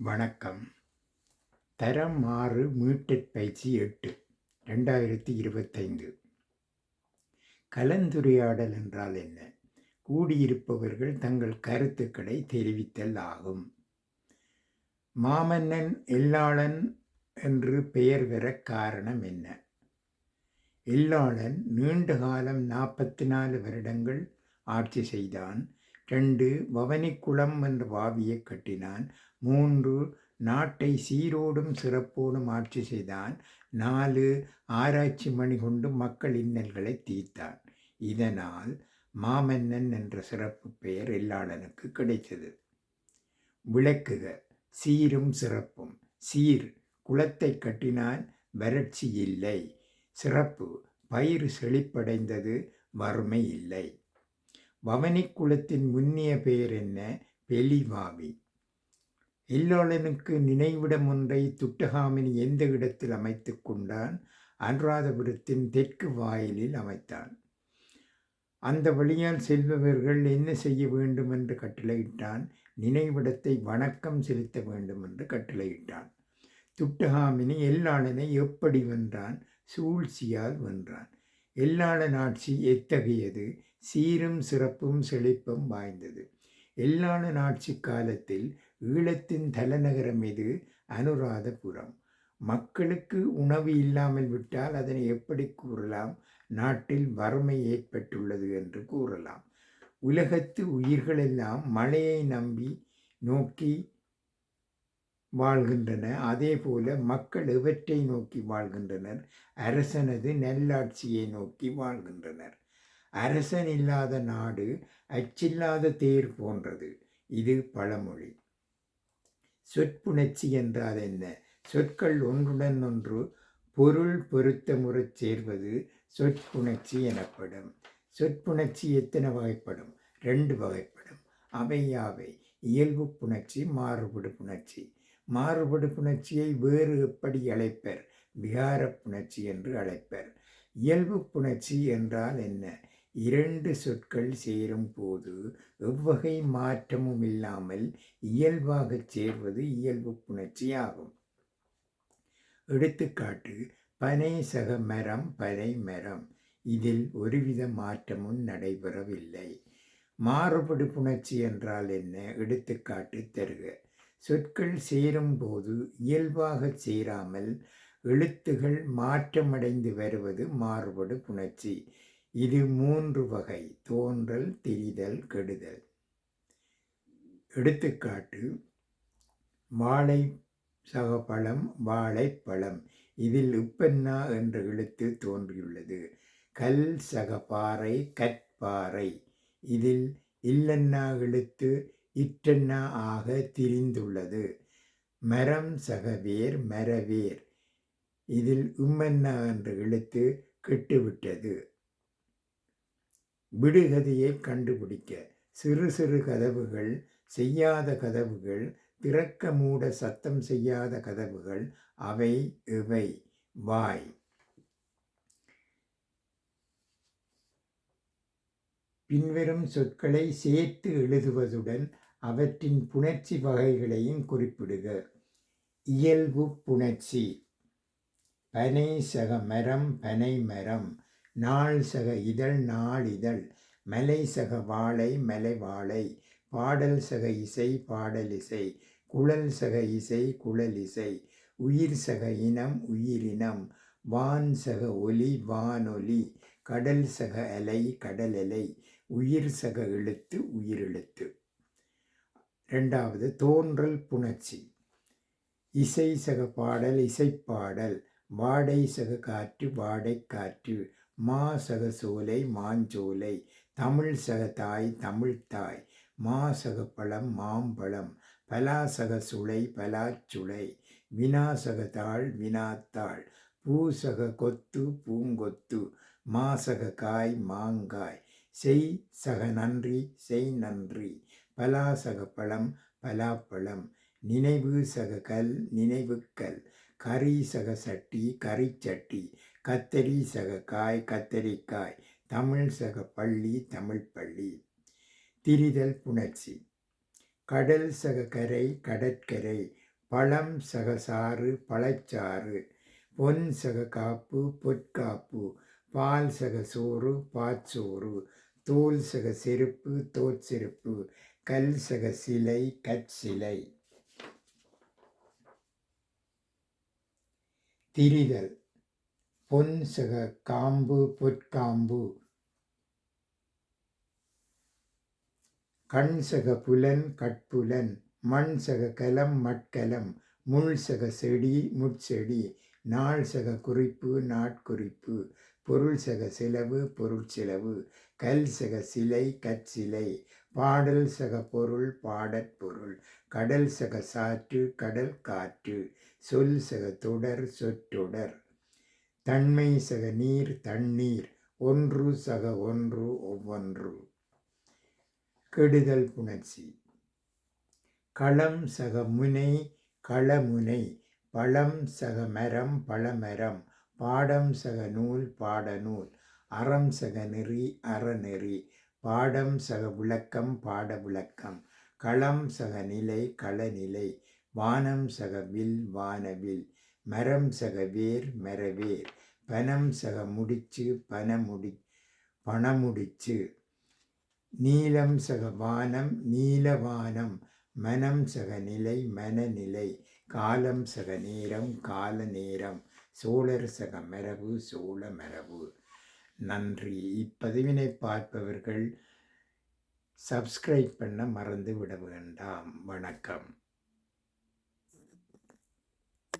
வணக்கம். தரம் ஆறு மீட்டட் பயிற்சி எட்டு ரெண்டாயிரத்தி இருபத்தைந்து. கலந்துரையாடல் என்றால் என்ன? கூடியிருப்பவர்கள் தங்கள் கருத்துக்களை தெரிவித்தல் ஆகும். மாமன்னன் எல்லாளன் என்று பெயர் பெற காரணம் என்ன? எல்லாளன் நீண்ட காலம் நாற்பத்தி நாலு வருடங்கள் ஆட்சி செய்தான். ரெண்டு பவனிக்குளம் என்ற பாவியை கட்டினான். மூன்று நாட்டை சீரோடும் சிறப்போடும் ஆட்சி செய்தான். நாலு ஆராய்ச்சி மணி கொண்டு மக்கள் இன்னல்களை தீர்த்தான். இதனால் மாமன்னன் என்ற சிறப்பு பெயர் எல்லாளனுக்கு கிடைத்தது. விளக்குக சீரும் சிறப்பும். சீர் குளத்தை கட்டினான். வறட்சி இல்லை. சிறப்பு பயிர் செழிப்படைந்தது. வறுமை இல்லை. பவனி குலத்தின் முன்னிய பெயர் என்ன பெலிவாவி. எல்லோளனுக்கு நினைவிடம் ஒன்றை துட்டகாமினி எந்த இடத்தில் அமைத்து கொண்டான்? அனுராதபுரத்தின் தெற்கு வாயிலில் அமைத்தான். அந்த வழியால் செல்பவர்கள் என்ன செய்ய வேண்டும் என்று கட்டளையிட்டான்? நினைவிடத்தை வணக்கம் செலுத்த வேண்டும் என்று கட்டளையிட்டான். துட்டகாமினி எல்லாளனை எப்படி வென்றான்? சூழ்ச்சியால் வென்றான். எல்லாளன் ஆட்சி எத்தகையது? சீரும் சிறப்பும் செழிப்பும் வாய்ந்தது. எல்லாளன் ஆட்சி காலத்தில் ஈழத்தின் தலைநகரம் இது அனுராதபுரம். மக்களுக்கு உணவு இல்லாமல் விட்டால் அதனை எப்படி கூறலாம்? நாட்டில் வறுமை ஏற்பட்டுள்ளது என்று கூறலாம். உலகத்து உயிர்களெல்லாம் மழையை நம்பி நோக்கி வாழ்கின்றன. அதே போல மக்கள் எவற்றை நோக்கி வாழ்கின்றனர்? அரசனது நல்லாட்சியை நோக்கி வாழ்கின்றனர். அரசன் இல்லாத நாடு அச்சில்லாத தேர் போன்றது. இது பழமொழி. சொற்புணர்ச்சி என்றால் என்ன? சொற்கள் ஒன்றுடன் ஒன்று பொருள் பொருத்த முறை சேர்வது சொற்புணர்ச்சி எனப்படும். சொற்புணர்ச்சி எத்தனை வகைப்படும்? ரெண்டு வகைப்படும். அவை யாவை? இயல்பு புணர்ச்சி மாறுபடு புணர்ச்சி. மாறுபடு புணர்ச்சியை வேறு எப்படி அழைப்பர்? விகார புணர்ச்சி என்று அழைப்பர். இயல்பு புணர்ச்சி என்றால் என்ன? இரண்டு சொற்கள் சேரும் போது எவ்வகை மாற்றமும் இல்லாமல் இயல்பாகச் சேர்வது இயல்பு புணர்ச்சி ஆகும் எடுத்துக்காட்டு பனை சக மரம் பனை மரம். இதில் ஒருவித மாற்றமும் நடைபெறவில்லை. மாறுபடு புணர்ச்சி என்றால் என்ன? எடுத்துக்காட்டு தருக. சொற்கள் சேரும்போது இயல்பாக சேராமல் எழுத்துகள் மாற்றமடைந்து வருவது மாறுபடு புணர்ச்சி. இது மூன்று வகை தோன்றல் திரிதல் கெடுதல். எடுத்துக்காட்டு வாழை சகப்பழம் வாழைப்பழம் இதில் உப்பென்னா என்ற எழுத்து தோன்றியுள்ளது. கல் சகப்பாறை கற்பாறை இதில் இல்லன்னா எழுத்து இற்றன்னா ஆக திரிந்துள்ளது. மரம் சகவேர் மரவேர். இதில் உம்மன்னா என்ற எழுத்து கெட்டுவிட்டது. விடுகதையை கண்டுபிடிக்க. சிறு சிறு கதவுகள் செய்யாத கதவுகள் திறக்க மூட சத்தம் செய்யாத கதவுகள் அவை இவை. வாய். பின்வரும் சொற்களை சேர்த்து எழுதுவதுடன் அவற்றின் புணர்ச்சி வகைகளையும் குறிப்பிடுக. இயல்பு புணர்ச்சி. பனை சக மரம் பனை மரம். நாள் சக இதழ் நாள் இதழ் மலை சக வாழை மலை வாழை பாடல் சக இசை பாடல் இசை குழல் சக இசை குழல் இசை உயிர் சக இனம் உயிரினம் வான் சக ஒலி வானொலி கடல் சக அலை கடல் அலை உயிர் சக எழுத்து உயிரெழுத்து ரெண்டாவது தோன்றல் புணர்ச்சி. இசை சக பாடல் இசைப்பாடல் வாடை சக காற்று வாடை காற்று மா சக சோலை மாஞ்சோலை தமிழ் சக தாய் தமிழ் தாய் மா சக பழம் மாம்பழம் பலாசக சுளை பலாச்சுளை வினாசக தாள் வினாத்தாள் பூசக கொத்து பூங்கொத்து மாசக காய் மாங்காய் செய் சக நன்றி செய் நன்றி பலாசக பழம் பலாப்பழம் நினைவு சக கல் நினைவுக்கல் கறி சக சட்டி கறிச்சட்டி கத்தரி சக காய் கத்தரிக்காய் தமிழ் சக பள்ளி தமிழ் பள்ளி. திரிதல் புணர்ச்சி. கடல் சக கரை கடற்கரை பழம் சக சாறு பழச்சாறு பொன் சக காப்பு பொற்காப்பு பால் சக சோறு பாச்சோறு தோல் சக செருப்பு தோற்செருப்பு கல் சக சிலை கற்சிலை. திரிதல். பொன் சக காம்பு பொற்காம்பு கண் சக புலன் கட்புலன். மண் சக கலம் மட்கலம். முள் சக செடி முட்செடி. நாள் சக குறிப்பு நாட்குறிப்பு. பொருள் சக செலவு பொருட்செலவு கல் சக சிலை கற்சிலை. பாடல் சக பொருள் பாடற்பொருள் கடல் சக சாற்று கடல் காற்று. சொல் சக தொடர் சொற்றொடர். தன்மை சக நீர் தண்ணீர் ஒன்று சக ஒன்று ஒவ்வொன்று. கெடுதல் புணர்ச்சி. களம் சக முனை களமுனை பழம் சக மரம் பழமரம் பாடம் சக நூல் பாடநூல் அறம் சக நெறி அறநெறி பாடம் சக விளக்கம் பாட விளக்கம் களம் சக நிலை களநிலை வானம் சக வில் வானவில் மரம் சக வேர் மரவேர். பனம் சக முடிச்சு பனமுடி பணமுடிச்சு. நீலம் சக வானம் நீலவானம் மனம் சக நிலை மனநிலை காலம் சக நேரம் கால நேரம். சோழர் சக மரபு சோழ மரபு. நன்றி. இப்பதிவினை பார்ப்பவர்கள் சப்ஸ்கிரைப் பண்ண மறந்து விட வேண்டாம். வணக்கம்.